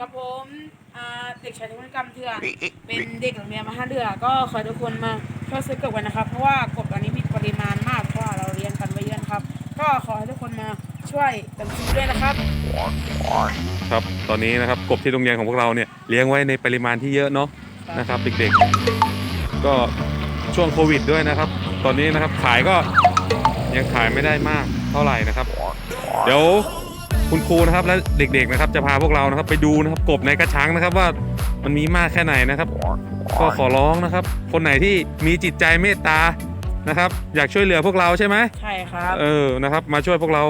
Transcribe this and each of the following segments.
กับผมอ่าเด็กชายธุรกรรมเถื่อนเป็นเด็กโรงเรียนมาห้าเดือก็ขอให้ทุกคนมาช่วยซื้อกบกันนะครับ เพราะว่ากบอันนี้มีปริมาณมากเพราะว่าเราเลี้ยงกันไว้เยอะนะครับ ก็ขอให้ทุกคนมาช่วยกันซื้อด้วยนะครับ ครับตอนนี้นะครับกบที่โรงเรียนของพวกเราเนี่ยเลี้ยงไว้ในปริมาณที่เยอะเนาะนะครับเด็กๆ ก็ช่วงโควิดด้วยนะครับ ตอนนี้นะครับขายก็ยังขายไม่ได้มากเท่าไหร่นะครับ เดี๋ยว คุณครูนะครับและเด็กๆนะครับจะพาพวกเรานะครับ ไปดูนะครับกบในกระชังนะครับ ว่ามันมีมากแค่ไหนนะครับ ก็ขอร้องนะครับ คนไหนที่มีจิตใจเมตตานะครับ อยากช่วยเหลือพวกเราใช่ไหมใช่ครับเออนะครับ มาช่วยพวกเรา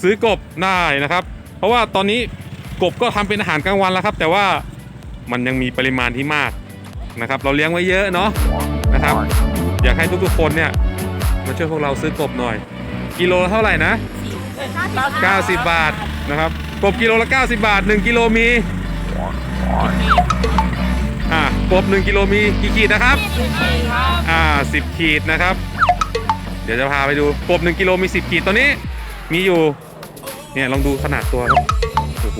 ซื้อกบได้นะครับ เพราะว่าตอนนี้กบก็ทำเป็นอาหารกลางวันแล้วครับ แต่ว่ามันยังมีปริมาณที่มากนะครับ เราเลี้ยงไว้เยอะเนาะนะครับ อยากให้ทุกๆคนเนี่ยมาช่วยพวกเราซื้อกบหน่อย กิโลละเท่าไหร่นะ 90 บาทนะครับกบกิโลละ 90 บาท 1 กิโลมีอ่ากบ 1 กิโลมีกี่ขีดนะครับอ่า10 ขีดนะครับ เดี๋ยวจะพาไปดูกบ 1 กิโลมี 10 ขีดตัวนี้ มีอยู่เนี่ยลองดูขนาดตัวครับโอ้โห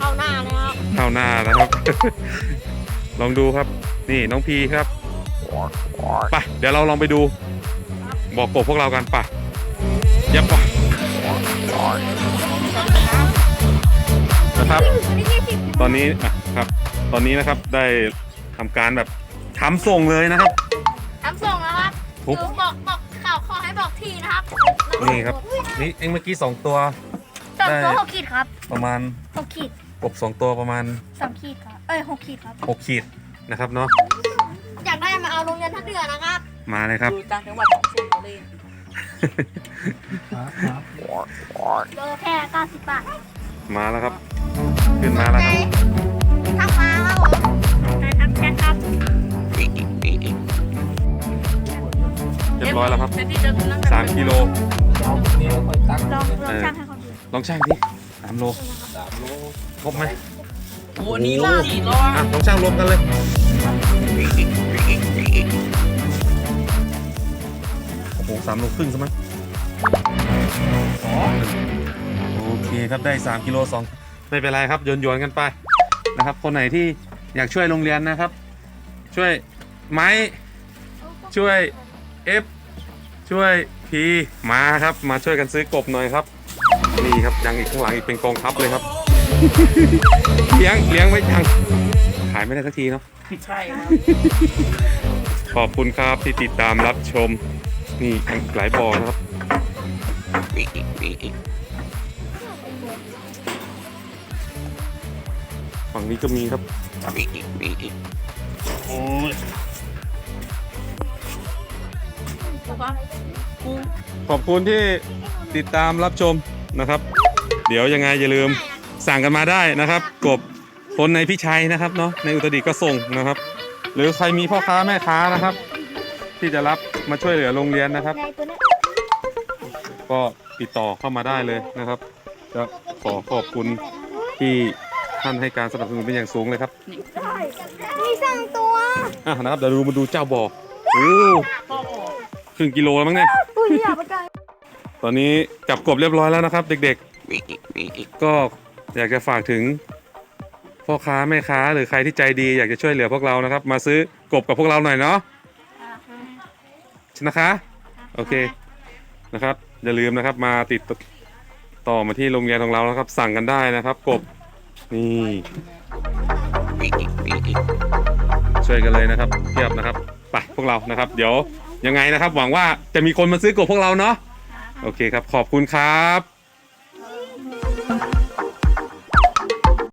เข้าหน้าเลยครับเท่าหน้านะครับ ลองดูครับนี่น้องพีครับไปเดี๋ยวเราลองไปดู บอกกบพวกเรากันไปยับไป นะครับ ตอนนี้อะครับ ตอนนี้นะครับได้ทำการแบบทำส่งเลยนะครับ ทำส่งแล้วครับทุบ หนูบอกบอกข่าวขอให้บอกทีนะครับนี่ครับ นี่เองเมื่อกี้สองตัว สองตัวได้ หกขีดครับประมาณหกขีดกบสองตัวประมาณสองขีดครับ เอ้ยหกขีดครับ หกขีดนะครับเนาะอยากได้มาเอาโรงเรียนทักเดือนนะครับ มาเลยครับ อยู่ต่างจังหวัดของสุพรรณบุรี โลแค่เก้าสิบบาทมาแล้วครับ ขึ้นมาแล้วครับทักมาครับผมใช่ทักแชทครับเรียบร้อยแล้วครับเดี๋ยวที่เดินนั่งสามกิโลลองลองเออช่างให้คนดูลองช่างดิสามโลครบไหมโอ้นี่ล่าสี่โลอะลองช่างรวมกันเลยโอ้โห สามโลครึ่งใช่ไหมโอเคครับได้ 3 กิโลสองไม่เป็นไรครับโยนโยนๆกันไปนะครับ คนไหนที่อยากช่วยโรงเรียนนะครับ ช่วยไม้ช่วยเอฟช่วยพีมาครับมาช่วยกันซื้อกบหน่อยครับ นี่ครับยังอีกข้างหลังอีกเป็นกองทัพเลยครับเลี้ยงเลี้ยงไว้ยัง ขายไม่ได้สักทีเนาะใช่ครับขอบคุณครับที่ติดตามรับชม นี่หลายบ่อนะครับฝั่งนี้ก็มีครับโอ้ยขอบคุณที่ติดตามรับชมนะครับ เดี๋ยวยังไงอย่าลืมสั่งกันมาได้นะครับ กบคนในพิชัยนะครับเนาะในอุตรดิตถ์ก็ส่งนะครับ หรือใครมีพ่อค้าแม่ค้านะครับ ที่จะรับมาช่วยเหลือโรงเรียนนะครับในตัวเนี้ยก็ติดต่อเข้ามาได้เลยนะครับก็ขอขอบคุณที่ท่านให้การสนับสนุนเป็นอย่างสูงเลยครับมีสองตัวอะนะครับเดี๋ยวดูมาดูเจ้าบ่อโอ้ครึ่งกิโลแล้วมั้งเนี่ยอุ้ยอยากไปไกลตอนนี้จับกบเรียบร้อยแล้วนะครับ เด็กๆ ก็อยากจะฝากถึงพ่อค้าแม่ค้าหรือใครที่ใจดีอยากจะช่วยเหลือพวกเรานะครับ มาซื้อกบกับพวกเราหน่อยเนาะ นะคะ โอเคนะครับ อย่าลืมนะครับมาติดต่อมาที่โรงเรียนของเรานะครับ สั่งกันได้นะครับ กบนี่ช่วยกันเลยนะครับเทียบนะครับไปพวกเรานะครับ เดี๋ยวยังไงนะครับ หวังว่าจะมีคนมาซื้อกบพวกเราเนาะโอเคครับ ขอบคุณครับ